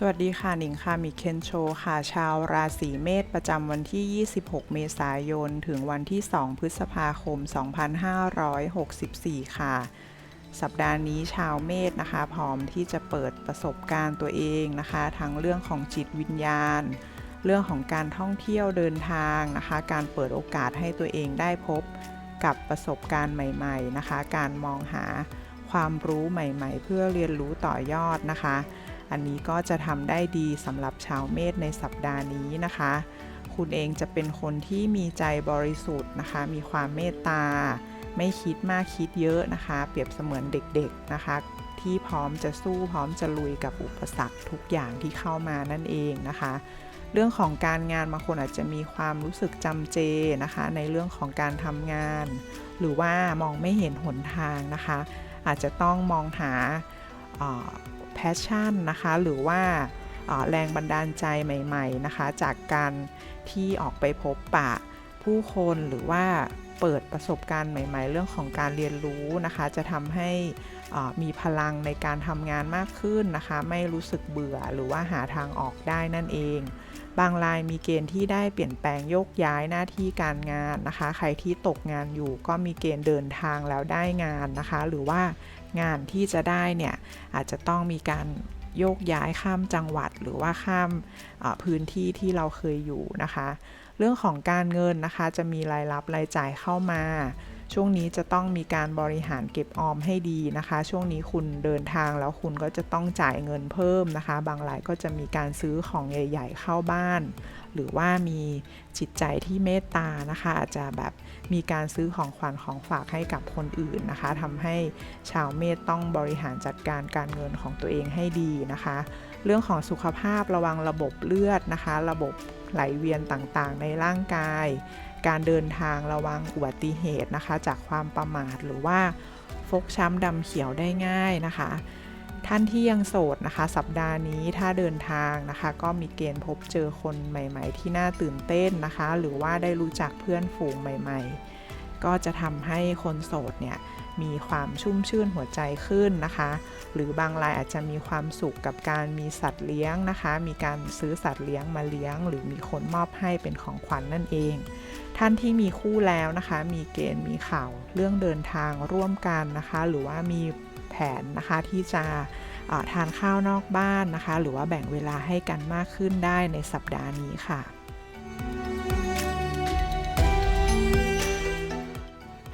สวัสดีค่ะหนิงค่ะมิเคนโชค่ะ ชาวราศีเมษประจำวันที่ 26 เมษายน ถึงวันที่ 2 พฤษภาคม 2564 ค่ะ สัปดาห์นี้ชาวเมษนะคะ พร้อมที่จะเปิดประสบการณ์ตัวเองนะคะ ทั้งเรื่องของจิตวิญญาณ เรื่องของการท่องเที่ยวเดินทางนะคะ การเปิดโอกาสให้ตัวเองได้พบกับประสบการณ์ใหม่ๆนะคะ การมองหาความรู้ใหม่ ๆ เพื่อเรียนรู้ต่อยอดนะคะ อันนี้ก็จะทำได้ดีสำหรับชาวเมษในสัปดาห์นี้นะคะ คุณเองจะเป็นคนที่มีใจบริสุทธิ์นะคะ มีความเมตตา ไม่คิดมากคิดเยอะนะคะ เปรียบเสมือนเด็กๆนะคะ ที่พร้อมจะสู้พร้อมจะลุยกับอุปสรรคทุกอย่างที่เข้ามานั่นเองนะคะเรื่องของการงานบางคนอาจจะมีความรู้สึกจำเจนะคะ ในเรื่องของการทำงาน หรือว่ามองไม่เห็นหนทางนะคะ อาจจะต้องมองหา แพชชั่นนะคะ หรือว่าแรงบันดาลใจใหม่ ๆนะคะ จากการที่ออกไปพบปะผู้คนหรือว่าเปิดประสบการณ์ใหม่ ๆ เรื่องของการเรียนรู้นะคะ จะทำให้มีพลังในการทำงานมากขึ้นนะคะ ไม่รู้สึกเบื่อหรือว่าหาทางออกได้นั่นเอง บางรายมีเกณฑ์ที่ได้เปลี่ยนแปลงโยกย้ายหน้าที่การงานนะคะ ใครที่ตกงานอยู่ก็มีเกณฑ์เดินทางแล้วได้งานนะคะ หรือว่า งานที่จะได้เนี่ยอาจจะต้องมีการโยกย้ายข้ามจังหวัดหรือว่าข้ามพื้นที่ที่เราเคยอยู่นะคะ เรื่องของการเงินนะคะจะมีรายรับรายจ่ายเข้ามา ช่วงนี้จะต้องมีการบริหารเก็บออมให้ดีนะคะ ช่วงนี้คุณเดินทางแล้วคุณก็จะต้องจ่ายเงินเพิ่มนะคะ บางรายก็จะมีการซื้อของใหญ่ ๆ เข้าบ้าน หรือว่ามีจิตใจที่เมตตานะคะ อาจจะแบบมีการซื้อของขวัญของฝากให้กับคนอื่นนะคะทำให้ชาวเมษต้องบริหารจัดการการเงินของตัวเองให้ดีนะคะ เรื่องของสุขภาพระวังระบบเลือดนะคะ ระบบไหลเวียนต่างๆ ในร่างกาย การเดินทางระวังอุบัติเหตุนะคะ จากความประมาทหรือว่าฟกช้ำดำเขียวได้ง่ายนะคะ ท่านที่ยังโสดนะคะ สัปดาห์นี้ถ้าเดินทางนะคะ ก็มีเกณฑ์พบเจอคนใหม่ ๆ ที่น่าตื่นเต้นนะคะ หรือว่าได้รู้จักเพื่อนฝูงใหม่ ๆ ก็จะทำให้คนโสดเนี่ย มีความชุ่มชื่นหัวใจขึ้นนะคะ หรือบางรายอาจจะมีความสุขกับการมีสัตว์เลี้ยงนะคะ มีการซื้อสัตว์เลี้ยงมาเลี้ยง หรือมีคนมอบให้เป็นของขวัญนนั่นเอง ท่านที่มีคู่แล้วนะคะ มีเกณฑ์มีข่าวเรื่องเดินทางร่วมกันนะคะ หรือว่ามีแผนนะคะที่จะทานข้าวนอกบ้านนะคะ หรือว่าแบ่งเวลาให้กันมากขึ้นได้ในสัปดาห์นี้ค่ะ